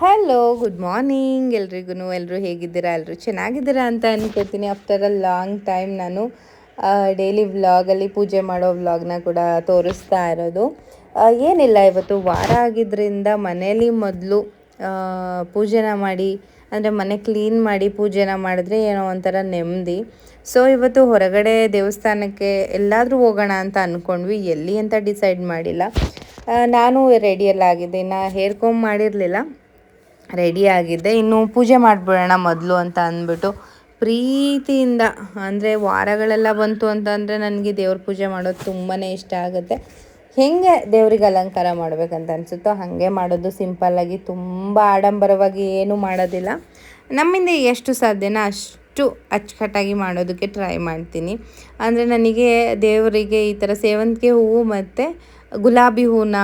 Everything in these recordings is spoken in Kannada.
ಹಲೋ ಗುಡ್ ಮಾರ್ನಿಂಗ್ ಎಲ್ರಿಗೂ ಎಲ್ಲರೂ ಹೇಗಿದ್ದೀರಾ? ಎಲ್ಲರೂ ಚೆನ್ನಾಗಿದ್ದೀರಾ ಅಂತ ಅನ್ಕೋತೀನಿ. ಆಫ್ಟರ್ ಅ ಲಾಂಗ್ ಟೈಮ್ ನಾನು ಡೈಲಿ ವ್ಲಾಗಲ್ಲಿ ಪೂಜೆ ಮಾಡೋ ವ್ಲಾಗ್ನ ಕೂಡ ತೋರಿಸ್ತಾ ಇರೋದು. ಏನಿಲ್ಲ, ಇವತ್ತು ವಾರ ಆಗಿದ್ದರಿಂದ ಮನೇಲಿ ಮೊದಲು ಪೂಜೆನ ಮಾಡಿ, ಅಂದರೆ ಮನೆ ಕ್ಲೀನ್ ಮಾಡಿ ಪೂಜೆನ ಮಾಡಿದ್ರೆ ಏನೋ ಒಂಥರ ನೆಮ್ಮದಿ. ಸೊ ಇವತ್ತು ಹೊರಗಡೆ ದೇವಸ್ಥಾನಕ್ಕೆ ಎಲ್ಲಾದರೂ ಹೋಗೋಣ ಅಂತ ಅಂದ್ಕೊಂಡ್ವಿ ಎಲ್ಲಿ ಅಂತ ಡಿಸೈಡ್ ಮಾಡಿಲ್ಲ. ನಾನು ರೆಡಿಯಲ್ಲಾಗಿದ್ದೆ ನಾ ಹೇರ್ ಮಾಡಿರಲಿಲ್ಲ. ರೆಡಿ ಆಗಿದ್ದೆ. ಇನ್ನು ಪೂಜೆ ಮಾಡಿಬಿಡೋಣ ಮೊದಲು ಅಂತ ಅಂದ್ಬಿಟ್ಟು ಪ್ರೀತಿಯಿಂದ, ಅಂದರೆ ವಾರಗಳೆಲ್ಲ ಬಂತು ಅಂತಂದರೆ ನನಗೆ ದೇವ್ರ ಪೂಜೆ ಮಾಡೋದು ತುಂಬಾ ಇಷ್ಟ ಆಗುತ್ತೆ. ಹೆಂಗೆ ದೇವ್ರಿಗೆ ಅಲಂಕಾರ ಮಾಡಬೇಕಂತ ಅನಿಸುತ್ತೋ ಹಾಗೆ ಮಾಡೋದು. ಸಿಂಪಲ್ಲಾಗಿ ತುಂಬ ಆಡಂಬರವಾಗಿ ಏನೂ ಮಾಡೋದಿಲ್ಲ. ನಮ್ಮಿಂದ ಎಷ್ಟು ಸಾಧ್ಯನೋ ಅಷ್ಟು ಅಚ್ಚುಕಟ್ಟಾಗಿ ಮಾಡೋದಕ್ಕೆ ಟ್ರೈ ಮಾಡ್ತೀನಿ. ಅಂದರೆ ನನಗೆ ದೇವರಿಗೆ ಈ ಥರ ಸೇವಂತಿಗೆ ಹೂವು ಮತ್ತು ಗುಲಾಬಿ ಹೂವನ್ನ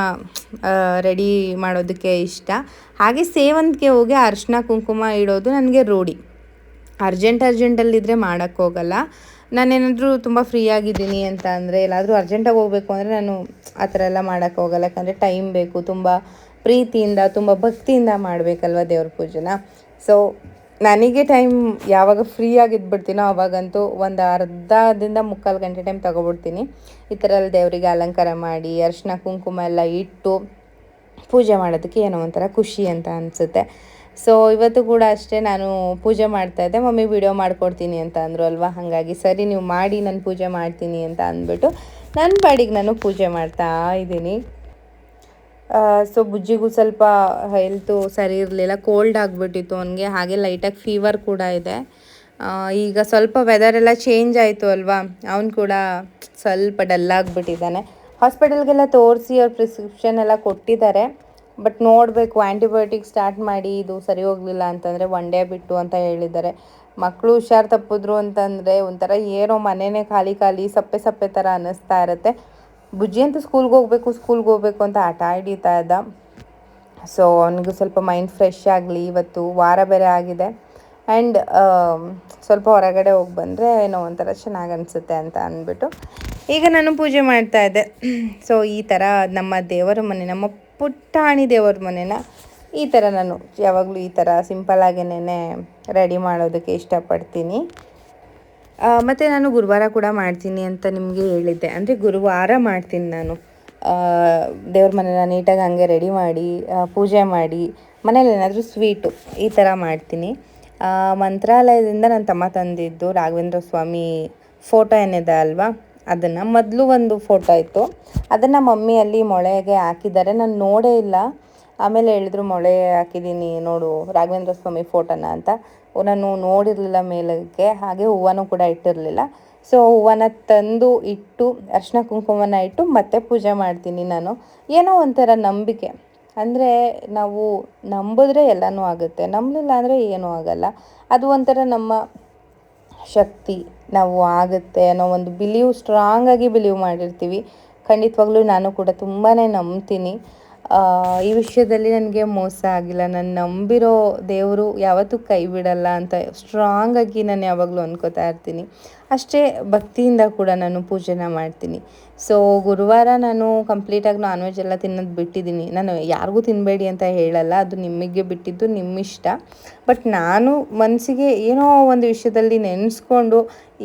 ರೆಡಿ ಮಾಡೋದಕ್ಕೆ ಇಷ್ಟ. ಹಾಗೆ ಸೇವಂತಿಗೆ ಹೋಗಿ ಅರ್ಶನ ಕುಂಕುಮ ಇಡೋದು ನನಗೆ ರೂಢಿ. ಅರ್ಜೆಂಟ್ ಅರ್ಜೆಂಟಲ್ಲಿದ್ದರೆ ಮಾಡೋಕ್ಕೆ ಹೋಗಲ್ಲ. ನಾನೇನಾದರೂ ತುಂಬ ಫ್ರೀ ಆಗಿದ್ದೀನಿ ಅಂತ ಅಂದರೆ ಎಲ್ಲಾದರೂ ಅರ್ಜೆಂಟಾಗಿ ಹೋಗಬೇಕು ಅಂದರೆ ನಾನು ಆ ಥರ ಎಲ್ಲ ಮಾಡೋಕ್ಕೆ ಹೋಗಲ್ಲ. ಯಾಕಂದರೆ ಟೈಮ್ ಬೇಕು, ತುಂಬ ಪ್ರೀತಿಯಿಂದ, ತುಂಬ ಭಕ್ತಿಯಿಂದ ಮಾಡಬೇಕಲ್ವ ದೇವ್ರ ಪೂಜೆನ. ಸೊ ನನಗೆ ಟೈಮ್ ಯಾವಾಗ ಫ್ರೀ ಆಗಿದ್ಬಿಡ್ತೀನೋ ಅವಾಗಂತೂ ಒಂದು ಅರ್ಧದಿಂದ ಮುಕ್ಕಾಲು ಗಂಟೆ ಟೈಮ್ ತೊಗೊಬಿಡ್ತೀನಿ. ಈ ಥರ ಎಲ್ಲ ದೇವರಿಗೆ ಅಲಂಕಾರ ಮಾಡಿ, ಅರಿಶಿನ ಕುಂಕುಮ ಎಲ್ಲ ಇಟ್ಟು ಪೂಜೆ ಮಾಡೋದಕ್ಕೆ ಏನೋ ಒಂಥರ ಖುಷಿ ಅಂತ ಅನಿಸುತ್ತೆ. ಸೊ ಇವತ್ತು ಕೂಡ ಅಷ್ಟೇ ನಾನು ಪೂಜೆ ಮಾಡ್ತಾ ಇದ್ದೆ. ಮಮ್ಮಿ ವಿಡಿಯೋ ಮಾಡ್ಕೊಡ್ತೀನಿ ಅಂತ ಅಂದರು ಅಲ್ವಾ? ಹಾಗಾಗಿ ಸರಿ, ನೀವು ಮಾಡಿ, ನಾನು ಪೂಜೆ ಮಾಡ್ತೀನಿ ಅಂತ ಅಂದ್ಬಿಟ್ಟು ನನ್ನ ಬಾಡಿಗೆ ನಾನು ಪೂಜೆ ಮಾಡ್ತಾ ಇದ್ದೀನಿ. ಸೊ ಬುಜ್ಜಿಗೂ ಸ್ವಲ್ಪ ಹೆಲ್ತು ಸರಿ ಇರಲಿಲ್ಲ ಕೋಲ್ಡ್ ಆಗಿಬಿಟ್ಟಿತ್ತು ಅವನಿಗೆ, ಹಾಗೆ ಲೈಟಾಗಿ ಫೀವರ್ ಕೂಡ ಇದೆ. ಈಗ ಸ್ವಲ್ಪ ವೆದರ್ ಎಲ್ಲ ಚೇಂಜ್ ಆಯಿತು ಅಲ್ವಾ, ಅವನು ಕೂಡ ಸ್ವಲ್ಪ ಡಲ್ ಆಗಿಬಿಟ್ಟಿದ್ದಾನೆ. ಹಾಸ್ಪಿಟಲ್ಗೆಲ್ಲ ತೋರಿಸಿ ಅವ್ರು ಪ್ರಿಸ್ಕ್ರಿಪ್ಷನ್ ಎಲ್ಲ ಕೊಟ್ಟಿದ್ದಾರೆ ಬಟ್ ನೋಡಬೇಕು ಆ್ಯಂಟಿಬಯೋಟಿಕ್ ಸ್ಟಾರ್ಟ್ ಮಾಡಿ ಇದು ಸರಿ ಹೋಗಲಿಲ್ಲ ಅಂತಂದರೆ ಒನ್ ಡೇ ಬಿಟ್ಟು ಅಂತ ಹೇಳಿದ್ದಾರೆ. ಮಕ್ಕಳು ಹುಷಾರು ತಪ್ಪಿದ್ರು ಅಂತಂದರೆ ಒಂಥರ ಏನೋ ಮನೆಯೇ ಖಾಲಿ ಖಾಲಿ, ಸಪ್ಪೆ ಸಪ್ಪೆ ಥರ ಅನ್ನಿಸ್ತಾ ಇರುತ್ತೆ. ಬುಜ್ಜಿ ಅಂತ ಸ್ಕೂಲ್ಗೆ ಹೋಗಬೇಕು ಸ್ಕೂಲ್ಗೆ ಹೋಗಬೇಕು ಅಂತ ಆಟ ಹಿಡಿತಾ ಇದ್ದ. ಸೊ ಅವನಿಗೂ ಸ್ವಲ್ಪ ಮೈಂಡ್ ಫ್ರೆಶ್ ಆಗಲಿ, ಇವತ್ತು ವಾರ ಬೇರೆ ಆಗಿದೆ. ಆ್ಯಂಡ್ ಸ್ವಲ್ಪ ಹೊರಗಡೆ ಹೋಗಿ ಬಂದರೆ ಏನೋ ಒಂಥರ ಚೆನ್ನಾಗಿ ಅನಿಸುತ್ತೆ ಅಂತ ಅಂದ್ಬಿಟ್ಟು ಈಗ ನಾನು ಪೂಜೆ ಮಾಡ್ತಾ ಇದ್ದೆ. ಸೊ ಈ ಥರ ನಮ್ಮ ದೇವರ ಮನೆ, ನಮ್ಮ ಪುಟ್ಟಾಣಿ ದೇವರ ಮನೆನ ಈ ಥರ ನಾನು ಯಾವಾಗಲೂ ಈ ಥರ ಸಿಂಪಲ್ಲಾಗೇನೆ ರೆಡಿ ಮಾಡೋದಕ್ಕೆ ಇಷ್ಟಪಡ್ತೀನಿ. ಮತ್ತೆ ನಾನು ಗುರುವಾರ ಕೂಡ ಮಾಡ್ತೀನಿ ಅಂತ ನಿಮಗೆ ಹೇಳಿದ್ದೆ. ಅಂದರೆ ಗುರುವಾರ ಮಾಡ್ತೀನಿ ನಾನು. ದೇವ್ರ ಮನೆನ ನೀಟಾಗಿ ಹಂಗೆ ರೆಡಿ ಮಾಡಿ ಪೂಜೆ ಮಾಡಿ ಮನೇಲಿ ಏನಾದರೂ ಸ್ವೀಟು ಈ ಥರ ಮಾಡ್ತೀನಿ. ಮಂತ್ರಾಲಯದಿಂದ ನನ್ನ ತಮ್ಮ ತಂದಿದ್ದು ರಾಘವೇಂದ್ರ ಸ್ವಾಮಿ ಫೋಟೋ ಏನಿದೆ ಅಲ್ವಾ? ಅದನ್ನು ಮೊದಲು ಒಂದು ಫೋಟೋ ಇತ್ತು. ಅದನ್ನು ಮಮ್ಮಿಯಲ್ಲಿ ಮೊಳೆಗೆ ಹಾಕಿದ್ದಾರೆ. ನಾನು ನೋಡೇ ಇಲ್ಲ. ಆಮೇಲೆ ಹೇಳಿದ್ರು, ಮೊಳೆ ಹಾಕಿದ್ದೀನಿ, ನೋಡು, ರಾಘವೇಂದ್ರ ಸ್ವಾಮಿ ಫೋಟೋನ ಅಂತ. ನಾನು ನೋಡಿರಲಿಲ್ಲ ಮೇಲಕ್ಕೆ, ಹಾಗೆ ಹೂವನೂ ಕೂಡ ಇಟ್ಟಿರಲಿಲ್ಲ. ಸೊ ಹೂವನ ತಂದು ಇಟ್ಟು, ಅರ್ಶಿನ ಕುಂಕುಮನ ಇಟ್ಟು ಮತ್ತೆ ಪೂಜೆ ಮಾಡ್ತೀನಿ ನಾನು. ಏನೋ ಒಂಥರ ನಂಬಿಕೆ. ಅಂದರೆ ನಾವು ನಂಬಿದ್ರೆ ಎಲ್ಲನೂ ಆಗುತ್ತೆ. ನಂಬಲಿಲ್ಲ ಅಂದರೆ ಏನೂ ಆಗಲ್ಲ. ಅದು ಒಂಥರ ನಮ್ಮ ಶಕ್ತಿ. ನಾವು ಆಗುತ್ತೆ ಅನ್ನೋ ಒಂದು ಬಿಲೀವ್ ಸ್ಟ್ರಾಂಗಾಗಿ ಬಿಲೀವ್ ಮಾಡಿರ್ತೀವಿ. ಖಂಡಿತವಾಗ್ಲೂ ನಾನು ಕೂಡ ತುಂಬಾ ನಂಬ್ತೀನಿ. ಈ ವಿಷಯದಲ್ಲಿ ನನಗೆ ಮೋಸ ಆಗಿಲ್ಲ. ನಾನು ನಂಬಿರೋ ದೇವರು ಯಾವತ್ತೂ ಕೈ ಬಿಡಲ್ಲ ಅಂತ ಸ್ಟ್ರಾಂಗಾಗಿ ನಾನು ಯಾವಾಗಲೂ ಅಂದ್ಕೋತಾ ಇರ್ತೀನಿ. ಅಷ್ಟೇ ಭಕ್ತಿಯಿಂದ ಕೂಡ ನಾನು ಪೂಜೆನ ಮಾಡ್ತೀನಿ. ಸೊ ಗುರುವಾರ ನಾನು ಕಂಪ್ಲೀಟಾಗಿ ನಾನ್ ವೆಜ್ ಎಲ್ಲ ತಿನ್ನೋದು ಬಿಟ್ಟಿದ್ದೀನಿ. ನಾನು ಯಾರಿಗೂ ತಿನ್ನಬೇಡಿ ಅಂತ ಹೇಳಲ್ಲ. ಅದು ನಿಮಗೆ ಬಿಟ್ಟಿದ್ದು ನಿಮ್ಮ ಇಷ್ಟ ಬಟ್ ನಾನು ಮನಸ್ಸಿಗೆ ಏನೋ ಒಂದು ವಿಷಯದಲ್ಲಿ ನೆನೆಸ್ಕೊಂಡು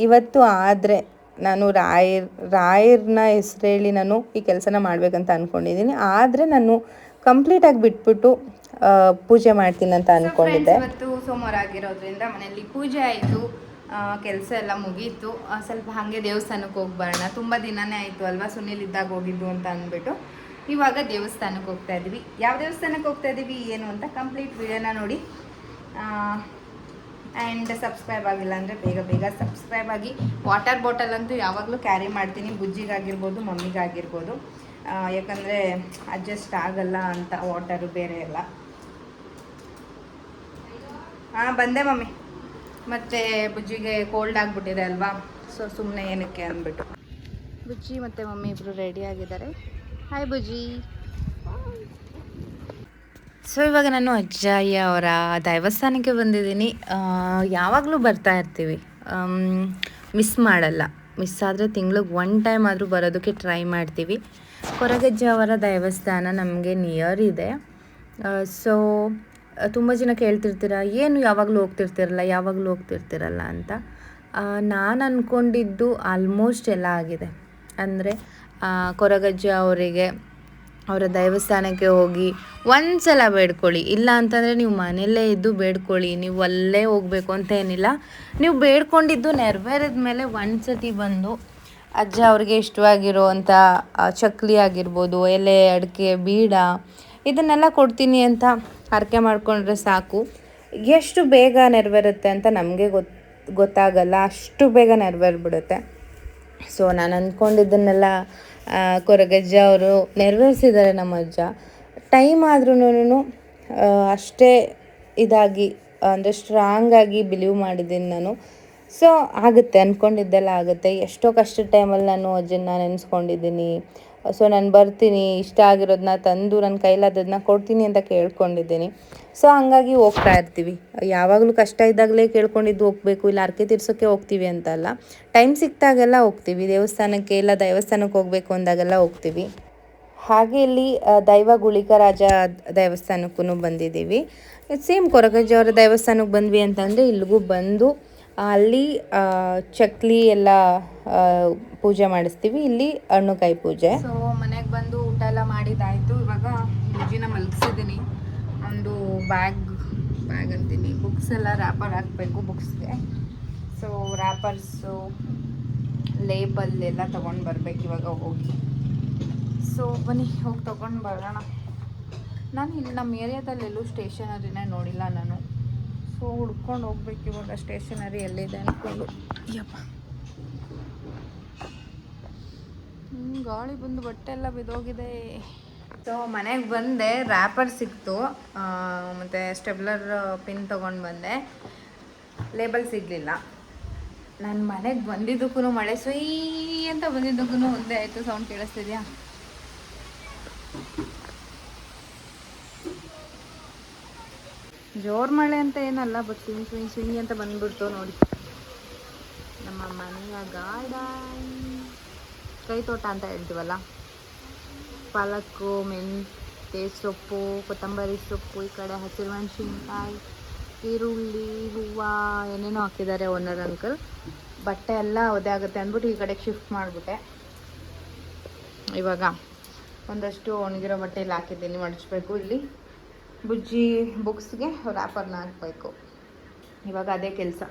ಇವತ್ತು ಆದರೆ ನಾನು ರಾಯರ್ ರಾಯರ್ನ ಹೆಸರು ಹೇಳಿ ನಾನು ಈ ಕೆಲಸನ ಮಾಡಬೇಕಂತ ಅಂದ್ಕೊಂಡಿದ್ದೀನಿ ಆದರೆ ನಾನು ಕಂಪ್ಲೀಟಾಗಿ ಬಿಟ್ಬಿಟ್ಟು ಪೂಜೆ ಮಾಡ್ತೀನಿ ಅಂತ ಅಂದ್ಕೊಂಡಿದ್ದೆ ಇವತ್ತು ಸೋಮವಾರ ಆಗಿರೋದ್ರಿಂದ ಮನೆಯಲ್ಲಿ ಪೂಜೆ ಆಯಿತು ಕೆಲಸ ಎಲ್ಲ ಮುಗೀತು. ಸ್ವಲ್ಪ ಹಾಗೆ ದೇವಸ್ಥಾನಕ್ಕೆ ಹೋಗಿ ಬರೋಣ ತುಂಬ ದಿನನೇ ಆಯಿತು ಅಲ್ವಾ? ಸುನಿಲ್ ಇದ್ದಾಗ ಹೋಗಿದ್ದು ಅಂತ ಅಂದ್ಬಿಟ್ಟು. ಇವಾಗ ದೇವಸ್ಥಾನಕ್ಕೆ ಹೋಗ್ತಾ ಇದ್ದೀವಿ ಯಾವ ದೇವಸ್ಥಾನಕ್ಕೆ ಹೋಗ್ತಾ ಇದ್ದೀವಿ ಏನು ಅಂತ ಕಂಪ್ಲೀಟ್ ವಿಡಿಯೋನ ನೋಡಿ. ಆ್ಯಂಡ್ ಸಬ್ಸ್ಕ್ರೈಬ್ ಆಗಿಲ್ಲ ಅಂದರೆ ಬೇಗ ಬೇಗ ಸಬ್ಸ್ಕ್ರೈಬ್ ಆಗಿ. ವಾಟರ್ ಬಾಟಲ್ ಅಂತೂ ಯಾವಾಗಲೂ ಕ್ಯಾರಿ ಮಾಡ್ತೀನಿ. ಬುಜ್ಜಿಗಾಗಿರ್ಬೋದು, ಮಮ್ಮಿಗಾಗಿರ್ಬೋದು. ಯಾಕಂದರೆ ಅಡ್ಜಸ್ಟ್ ಆಗಲ್ಲ ಅಂತ ವಾಟರು ಬೇರೆ ಎಲ್ಲ. ಹಾಂ ಬಂದೆ ಮಮ್ಮಿ. ಮತ್ತು ಬುಜ್ಜಿಗೆ ಕೋಲ್ಡ್ ಆಗಿಬಿಟ್ಟಿದೆ ಅಲ್ವಾ? ಸೊ ಸುಮ್ಮನೆ ಏನಕ್ಕೆ ಅಂದ್ಬಿಟ್ಟು. ಬುಜ್ಜಿ ಮತ್ತು ಮಮ್ಮಿ ಇಬ್ಬರು ರೆಡಿ ಆಗಿದ್ದಾರೆ. ಹಾಯ್ ಬುಜ್ಜಿ. ಸೊ ಇವಾಗ ನಾನು ಅಜ್ಜಯ್ಯ ಅವರ ದೇವಸ್ಥಾನಕ್ಕೆ ಬಂದಿದ್ದೀನಿ. ಯಾವಾಗಲೂ ಬರ್ತಾ ಇರ್ತೀವಿ. ಮಿಸ್ ಮಾಡಲ್ಲ. ಮಿಸ್ ಆದರೆ ತಿಂಗ್ಳಿಗೆ ಒನ್ ಟೈಮ್ ಆದರೂ ಬರೋದಕ್ಕೆ ಟ್ರೈ ಮಾಡ್ತೀವಿ. ಕೊರಗಜ್ಜ ಅವರ ದೇವಸ್ಥಾನ ನಮಗೆ ನಿಯರ್ ಇದೆ. ಸೊ ತುಂಬ ಜನ ಕೇಳ್ತಿರ್ತೀರ, ಏನು ಯಾವಾಗಲೂ ಹೋಗ್ತಿರ್ತಿರಲ್ಲ ಯಾವಾಗಲೂ ಹೋಗ್ತಿರ್ತಿರಲ್ಲ ಅಂತ. ನಾನು ಅಂದ್ಕೊಂಡಿದ್ದು ಆಲ್ಮೋಸ್ಟ್ ಎಲ್ಲ ಆಗಿದೆ. ಅಂದರೆ ಕೊರಗಜ್ಜ ಅವರಿಗೆ ಅವರ ದೇವಸ್ಥಾನಕ್ಕೆ ಹೋಗಿ ಒಂದ್ಸಲ ಬೇಡ್ಕೊಳ್ಳಿ. ಇಲ್ಲ ಅಂತಂದರೆ ನೀವು ಮನೆಯಲ್ಲೇ ಇದ್ದು ಬೇಡ್ಕೊಳ್ಳಿ. ನೀವು ಅಲ್ಲೇ ಹೋಗಬೇಕು ಅಂತ ಏನಿಲ್ಲ. ನೀವು ಬೇಡ್ಕೊಂಡಿದ್ದು ನೆರವೇರಿದ ಮೇಲೆ ಒಂದು ಸತಿ ಬಂದು ಅಜ್ಜ ಅವ್ರಿಗೆ ಇಷ್ಟವಾಗಿರುವಂಥ ಚಕ್ಲಿ ಆಗಿರ್ಬೋದು, ಎಲೆ, ಅಡಿಕೆ, ಬೀಡ ಇದನ್ನೆಲ್ಲ ಕೊಡ್ತೀನಿ ಅಂತ ಹರಕೆ ಮಾಡಿಕೊಂಡ್ರೆ ಸಾಕು. ಎಷ್ಟು ಬೇಗ ನೆರವೇರುತ್ತೆ ಅಂತ ನಮಗೆ ಗೊತ್ತು ಗೊತ್ತಾಗಲ್ಲ. ಅಷ್ಟು ಬೇಗ ನೆರವೇರ್ಬಿಡುತ್ತೆ. ಸೊ ನಾನು ಅಂದ್ಕೊಂಡಿದ್ದನ್ನೆಲ್ಲ ಕೊರಗಜ್ಜ ಅವರು ನೆರವೇರಿಸಿದ್ದಾರೆ ನಮ್ಮ ಅಜ್ಜ. ಟೈಮ್ ಆದ್ರೂ ಅಷ್ಟೇ ಇದಾಗಿ, ಅಂದರೆ ಸ್ಟ್ರಾಂಗಾಗಿ ಬಿಲೀವ್ ಮಾಡಿದ್ದೀನಿ ನಾನು. ಸೊ ಆಗುತ್ತೆ ಅಂದ್ಕೊಂಡಿದ್ದೆಲ್ಲ ಆಗುತ್ತೆ. ಎಷ್ಟೋ ಕಷ್ಟದ ಟೈಮಲ್ಲಿ ನಾನು ಅಜ್ಜನ್ನ ನೆನೆಸ್ಕೊಂಡಿದ್ದೀನಿ. ಸೊ ನಾನು ಬರ್ತೀನಿ, ಇಷ್ಟ ಆಗಿರೋದನ್ನ ತಂದು ನನ್ನ ಕೈಲಾದದನ್ನ ಕೊಡ್ತೀನಿ ಅಂತ ಕೇಳ್ಕೊಂಡಿದ್ದೀನಿ. ಸೊ ಹಂಗಾಗಿ ಹೋಗ್ತಾ ಇರ್ತೀವಿ. ಯಾವಾಗಲೂ ಕಷ್ಟ ಇದ್ದಾಗಲೇ ಕೇಳ್ಕೊಂಡಿದ್ದು ಹೋಗ್ಬೇಕು, ಇಲ್ಲ ಅರ್ಕೆ ತೀರ್ಸೋಕ್ಕೆ ಹೋಗ್ತೀವಿ ಅಂತಲ್ಲ. ಟೈಮ್ ಸಿಕ್ತಾಗೆಲ್ಲ ಹೋಗ್ತೀವಿ. ದೇವಸ್ಥಾನಕ್ಕೆ ಇಲ್ಲ ದೇವಸ್ಥಾನಕ್ಕೆ ಹೋಗಬೇಕು ಅಂದಾಗೆಲ್ಲ ಹೋಗ್ತೀವಿ. ಹಾಗೆ ಇಲ್ಲಿ ದೈವ ಗುಳಿಕರಾಜ ದೇವಸ್ಥಾನಕ್ಕೂ ಬಂದಿದ್ದೀವಿ. ಸೇಮ್ ಕೊರಗಜ್ಜ ಅವರ ದೇವಸ್ಥಾನಕ್ಕೆ ಬಂದ್ವಿ ಅಂತಂದರೆ ಇಲ್ಲಿಗೂ ಬಂದು ಅಲ್ಲಿ ಚಕ್ಲಿ ಎಲ್ಲ ಪೂಜೆ ಮಾಡಿಸ್ತೀವಿ. ಇಲ್ಲಿ ಹಣ್ಣುಕಾಯಿ ಪೂಜೆ. ಸೊ ಮನೆಗೆ ಬಂದು ಊಟ ಎಲ್ಲ ಮಾಡಿದಾಯಿತು ಇವಾಗ ಪೂಜಿನ ಮಲಗಿಸಿದ್ದೀನಿ. ಒಂದು ಬ್ಯಾಗ್ ಬ್ಯಾಗ್ ಅಂತೀನಿ. ಬುಕ್ಸ್ ಎಲ್ಲ ರ್ಯಾಪರ್ ಹಾಕಬೇಕು ಬುಕ್ಸ್ಗೆ ಸೊ ರ್ಯಾಪರ್ಸು ಲೇಬಲ್ ಎಲ್ಲ ತೊಗೊಂಡು ಬರಬೇಕು ಇವಾಗ ಹೋಗಿ. ಸೊ ಬನ್ನಿ, ಹೋಗಿ ತೊಗೊಂಡು ಬರೋಣ. ನಾನು ಇಲ್ಲಿ ನಮ್ಮ ಏರಿಯಾದಲ್ಲೆಲ್ಲೂ ಸ್ಟೇಷನರಿನೇ ನೋಡಿಲ್ಲ ನಾನು. ಸೊ ಹುಡ್ಕೊಂಡು ಹೋಗ್ಬೇಕು ಇವಾಗ ಸ್ಟೇಷನರಿ ಎಲ್ಲಿದೆ ಅಂದ್ಕೊಂಡು ಯಪ್ಪ. ಗಾಳಿ ಬಂದು ಬಟ್ಟೆ ಎಲ್ಲ ಬಿದ್ದೋಗಿದೆ. ಸೊ ಮನೆಗೆ ಬಂದೆ ರ್ಯಾಪರ್ ಸಿಕ್ತು ಮತ್ತು ಮತ್ತೆ ಸ್ಟೆಬ್ಲರ್ ಪಿನ್ ತೊಗೊಂಡು ಬಂದೆ. ಲೇಬಲ್ ಸಿಗಲಿಲ್ಲ. ನಾನು ಮನೆಗೆ ಬಂದಿದ್ದಕ್ಕೂ ಮಳೆ ಸುಯ್ ಅಂತ ಬಂದಿದ್ದಕ್ಕೂ ಒಂದೇ ಆಯಿತು ಸೌಂಡ್ ಕೇಳಿಸ್ತಿದ್ಯಾ? ಜೋರು ಮಳೆ ಅಂತ ಏನಲ್ಲ ಬಟ್ ಸ್ವಿಂಗ್ ಸ್ವಿಂಗ್ ಸ್ವಿಂಗ್ ಅಂತ ಬಂದ್ಬಿಡ್ತು ನೋಡಿ. ನಮ್ಮ ಮನೆಯ ಗಾರ್ಡನ್ ಕೈ ತೋಟ ಅಂತ ಹೇಳ್ತೀವಲ್ಲ? ಪಾಲಕ್ಕು ಮೆಂತೆ ಸೊಪ್ಪು, ಕೊತ್ತಂಬರಿ ಸೊಪ್ಪು, ಈ ಕಡೆ ಹಸಿರು ಮೆಣಸಿನ್ಕಾಯಿ, ಈರುಳ್ಳಿ, ಹೂವು, ಏನೇನೋ ಹಾಕಿದ್ದಾರೆ ಓನರ್ ಅಂಕಲ್ ಬಟ್ಟೆ ಎಲ್ಲ ಒದೆ ಆಗುತ್ತೆ ಅಂದ್ಬಿಟ್ಟು ಈ ಕಡೆಗೆ ಶಿಫ್ಟ್ ಮಾಡಿಬಿಟ್ಟೆ. ಇವಾಗ ಒಂದಷ್ಟು ಒಣಗಿರೋ ಬಟ್ಟೆಯಲ್ಲಿ ಹಾಕಿದ್ದೀನಿ, ಮಡಚಬೇಕು ಇಲ್ಲಿ. ಬುಜ್ಜಿ ಬುಕ್ಸ್ಗೆ ರ್ಯಾಪರ್ನ ಹಾಕಬೇಕು. ಇವಾಗ ಅದೇ ಕೆಲಸ.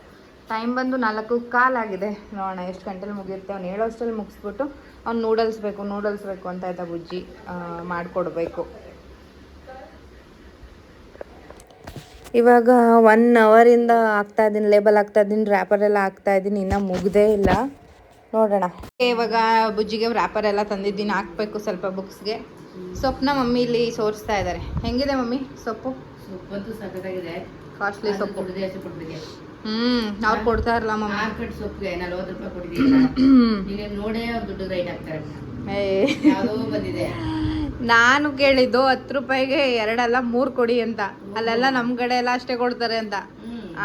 ಟೈಮ್ ಬಂದು ನಾಲ್ಕು ಕಾಲಾಗಿದೆ ನೋಡೋಣ ಎಷ್ಟು ಗಂಟೆಲಿ ಮುಗಿಯುತ್ತೆ. ಅವ್ನು ಹೇಳೋ ಅಷ್ಟರಲ್ಲಿ ಮುಗಿಸ್ಬಿಟ್ಟು ಅವ್ನು ನೂಡಲ್ಸ್ ಬೇಕು ನೂಡಲ್ಸ್ ಬೇಕು ಅಂತ ಆಯ್ತಾ ಬುಜ್ಜಿ? ಮಾಡಿಕೊಡ್ಬೇಕು. ಇವಾಗ ಒನ್ ಅವರಿಂದ ಆಗ್ತಾ ಇದ್ದೀನಿ ಲೇಬಲ್ ಆಗ್ತಾ ಇದ್ದೀನಿ ರ್ಯಾಪರ್ ಎಲ್ಲ ಹಾಕ್ತಾ ಇದ್ದೀನಿ, ಇನ್ನೂ ಮುಗ್ದೇ ಇಲ್ಲ. ನೋಡೋಣ. ಇವಾಗ ಬುಜ್ಜಿಗೆ ರ್ಯಾಪರ್ ಎಲ್ಲ ತಂದಿದ್ದೀನಿ, ಹಾಕ್ಬೇಕು ಸ್ವಲ್ಪ ಬುಕ್ಸ್ಗೆ ಸೊಪ್ಪನ್ನ ಮಮ್ಮಿ ಇಲ್ಲಿ ಸೋರಿಸ್ತಾ ಇದ್ದಾರೆ ಹೆಂಗಿದೆ ಮಮ್ಮಿ ಸೊಪ್ಪು? ಸೊಪ್ಪಂತೂ ಸಖತ್ತಾಗಿದೆ. ಕಾಸ್ಟ್ಲಿ ಸೊಪ್ಪು. ಹ್ಮ್ ಅವ್ರು ಕೊಡ್ತಾ ಇರಲ್ಲ ಮಮ್ಮಿ. ಮಾರ್ಕೆಟ್ ಸೊಪ್ಪಿಗೆ ನಲ್ವತ್ತು ರೂಪಾಯಿ ಕೊಟ್ಟಿದ್ದೀನಿ. ನೀನು ನೋಡೇ ಅವ್ರು ದುಡ್ಡು ರೈಟ್ ಹಾಕ್ತಾರೆ. ಏ. ಯಾವುದೋ ಬಂದಿದೆ. ನಾನು ಕೇಳಿದ್ದು ಹತ್ತು ರೂಪಾಯಿಗೆ ಎರಡಲ್ಲ ಮೂರು ಕೊಡಿ ಅಂತ. ಅಲ್ಲೆಲ್ಲ ನಮ್ಮ ಕಡೆ ಎಲ್ಲ ಅಷ್ಟೇ ಕೊಡ್ತಾರೆ ಅಂತ.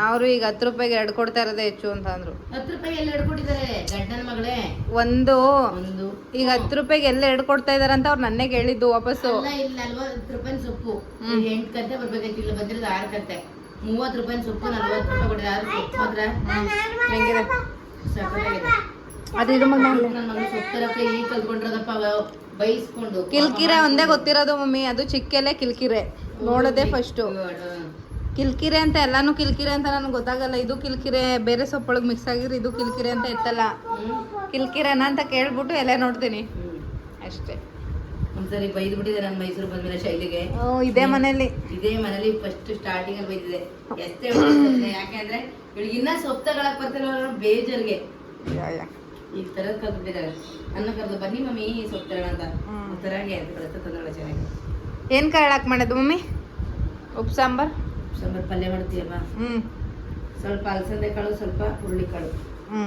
ಅವರು ಈಗ ಹತ್ತು ರೂಪಾಯಿಗೆ ಎರಡು ಕೊಡ್ತಾ ಇರೋದೇ ಹೆಚ್ಚು ಅಂತ ಅಂದ್ರು. ಹತ್ತು ರೂಪಾಯಿ ಎಲ್ಲ ಹಿಡ್ಕೊಟ್ಟಿದ್ದಾರೆ ಗಂಡನ ಮಗಳೇ? ಒಂದು. ಒಂದು. ಈಗ ಹತ್ತು ರೂಪಾಯಿಗೆ ಎಲ್ಲ ಎರಡು ಕೊಡ್ತಾ ಇದಾರೆ ಅಂತ ಅವ್ರು ನನ್ನೇ ಕೇಳಿದ್ದು ವಾಪಸ್ಸು. ಅಲ್ಲ ಇಲ್ಲಿ ನಲ್ವತ್ತು ರೂಪಾಯಿ ಸೊಪ್ಪು. ಎಂಟು ಕತ್ತೆ ಬರ್ಬೇಕಾಯ್ತು ಇಲ್ಲ ಬಂದಿರೋದು ಆರು ಕತ್ತೆ. ಮೂವತ್ತು ರೂಪಾಯಿ ಸೊಪ್ಪು ನಲ್ವತ್ತು ರೂಪಾಯಿ ಕೊಟ್ಟಿದೆ ಆರು ಸೊಪ್ಪು ಮಾತ್ರ? ಹೆಂಗಿದೆ? ಸಖತ್ತಾಗಿದೆ. ಅದು ಇದು ಮಗ ನನ್ನ ಮಗ ಸೊಪ್ಪು ತರಕ್ಕೆ ಈಗ ಕಲ್ತ್ಕೊಂಡ್ರದಪ್ಪ ಅವ. ಬೈಸ್ಕೊಂಡು. ಕಿಲ್ಕಿರೆ ಒಂದೇ ಗೊತ್ತಿರೋದು ಮಮ್ಮಿ ಅದು ಚಿಕ್ಕೆಲೆ ಕಿಲ್ಕಿರೆ. ನೋಡೋದೇ ಫಸ್ಟು ಕಿಲ್ಕಿರೆ ಅಂತ ಎಲ್ಲಾನು ಕಿಲ್ಕಿರೆ ಅಂತ ನನಗೆ ಗೊತ್ತಾಗಲ್ಲ. ಇದು ಕಿಲ್ಕಿರೆ ಬೇರೆ ಸೊಪ್ಪೊಳಗೆ ಮಿಕ್ಸ್ ಆಗಿದ್ರೆ ಇದು ಕಿಲ್ಕಿರೆ ಅಂತ ಇತ್ತಲ್ಲ. ಕಿಲ್ಕಿರೆನ ಅಂತ ಕೇಳ್ಬಿಟ್ಟು ಎಲೆ ನೋಡ್ತೀನಿ. ಅಷ್ಟೇ. ಒಂದ್ಸರಿ ಬೈದು ಬಿಟ್ಟಿದೆ ನನ್ನ ಮೈಸೂರು ಬಂದ್ಮೇಲೆ ಶೈಲಿಗೆ. ಇದೇ ಮನೇಲಿ. ಇದೇ ಮನೇಲಿ ಫಸ್ಟ್ ಸ್ಟಾರ್ಟಿಂಗ್ ಅಲ್ಲಿ ಬೈದಿದೆ. ಎಷ್ಟೇ ಯಾಕೆಂದ್ರೆ ಇವಳಿಗೆ ಇನ್ನ ಸೊಪ್ಪು ತಗೊಳಕ್ ಬರ್ತಿಲ್ಲ ಬೇಜರ್ಗೆ. ಈ ತರ ಕಲ್ತ್ಬಿಟ್ಟಿದ್ದಾರೆ ನನ್ನ ಕರೆದು ಬನ್ನಿ ಮಮ್ಮಿ ಸೊಪ್ಪು ತರೋಣ ಅಂತ. ತರಾಗೆ ಅಂತ ಕಳಿಸ್ತಾ ತಂದಳ ಚೆನ್ನಾಗಿ. ಏನು ಕಾಳು ಹಾಕಿ ಮಾಡೋದು ಮಮ್ಮಿ? ಉಪ್ಪು ಸಾಂಬಾರ್? ಸಾಂಬಾರ್ ಪಲ್ಯ ಮಾಡ್ತೀಯಲ್ವ? ಹ್ಞೂ ಸ್ವಲ್ಪ ಅಲಸಂದೆ ಕಾಳು ಸ್ವಲ್ಪ ಹುರುಳಿ ಕಾಳು ಹ್ಞೂ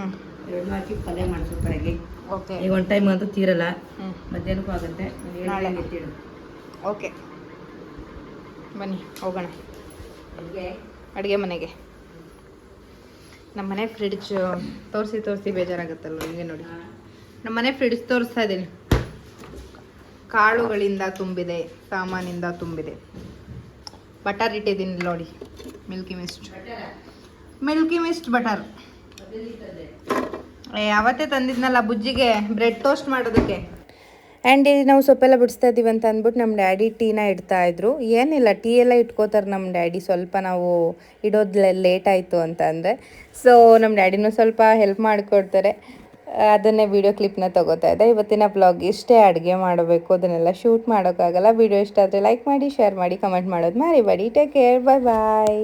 ಎರಡನ್ನೂ ಹಾಕಿ ಪಲ್ಯ ಮಾಡಿ ಸೂಪರಾಗಿ ಓಕೆ. ಈಗ ಒನ್ ಟೈಮ್ ಅಂತೂ ತೀರಲ್ಲ. ಹ್ಞೂ ಮಧ್ಯಾಹ್ನಕ್ಕೂ ಆಗುತ್ತೆ. ನಾಳೆ. ಎತ್ತಿಡು ಓಕೆ. ಬನ್ನಿ ಹೋಗೋಣ. ಅಡುಗೆ? ಅಡುಗೆ ಮನೆಗೆ. ನಮ್ಮ ಮನೆ ಫ್ರಿಡ್ಜ್ ತೋರಿಸಿ ತೋರಿಸಿ ಬೇಜಾರಾಗುತ್ತಲ್ಲ ನಿಮಗೆ ನೋಡಿ. ನಮ್ಮ ಮನೆ ಫ್ರಿಡ್ಜ್ ತೋರಿಸ್ತಾ ಇದ್ದೀನಿ. ಕಾಳುಗಳಿಂದ ತುಂಬಿದೆ ಸಾಮಾನಿಂದ ತುಂಬಿದೆ. ಬಟರ್ ಇಟ್ಟಿದ್ದೀನಿ ನೋಡಿ. Milky Mist Milky Mist butter. ಅವತ್ತೇ ತಂದಿದ್ನಲ್ಲ ಬುಜ್ಜಿಗೆ ಬ್ರೆಡ್ ಟೋಸ್ಟ್ ಮಾಡೋದಕ್ಕೆ. ಆ್ಯಂಡ್ ನಾವು ಸೊಪ್ಪೆಲ್ಲ ಬಿಡಿಸ್ತಾ ಇದ್ದೀವಿ ಅಂತ ಅಂದ್ಬಿಟ್ಟು ನಮ್ಮ ಡ್ಯಾಡಿ ಟೀನ ಇಡ್ತಾ ಇದ್ರು. ಏನಿಲ್ಲ, ಟೀ ಎಲ್ಲ ಇಟ್ಕೋತಾರೆ ನಮ್ಮ ಡ್ಯಾಡಿ. ಸ್ವಲ್ಪ ನಾವು ಇಡೋದು ಲೇಟ್ ಆಯಿತು ಅಂತ ಅಂದರೆ ಸೊ ನಮ್ಮ ಡ್ಯಾಡಿನೂ ಸ್ವಲ್ಪ ಹೆಲ್ಪ್ ಮಾಡಿಕೊಡ್ತಾರೆ. ಅದನ್ನೇ ವಿಡಿಯೋ ಕ್ಲಿಪ್ನ ತಗೋತಾ ಇದ್ದೆ. ಇವತ್ತಿನ ಬ್ಲಾಗ್ ಇಷ್ಟೇ ಅಡುಗೆ ಮಾಡಬೇಕು. ಅದನ್ನೆಲ್ಲ ಶೂಟ್ ಮಾಡೋಕ್ಕಾಗಲ್ಲ. ವಿಡಿಯೋ ಇಷ್ಟ ಆದರೆ ಲೈಕ್ ಮಾಡಿ ಶೇರ್ ಮಾಡಿ ಕಮೆಂಟ್ ಮಾಡೋದು ಮರಿಬೇಡಿ. ಟೇಕ್ ಕೇರ್ ಬಾಯ್ ಬಾಯ್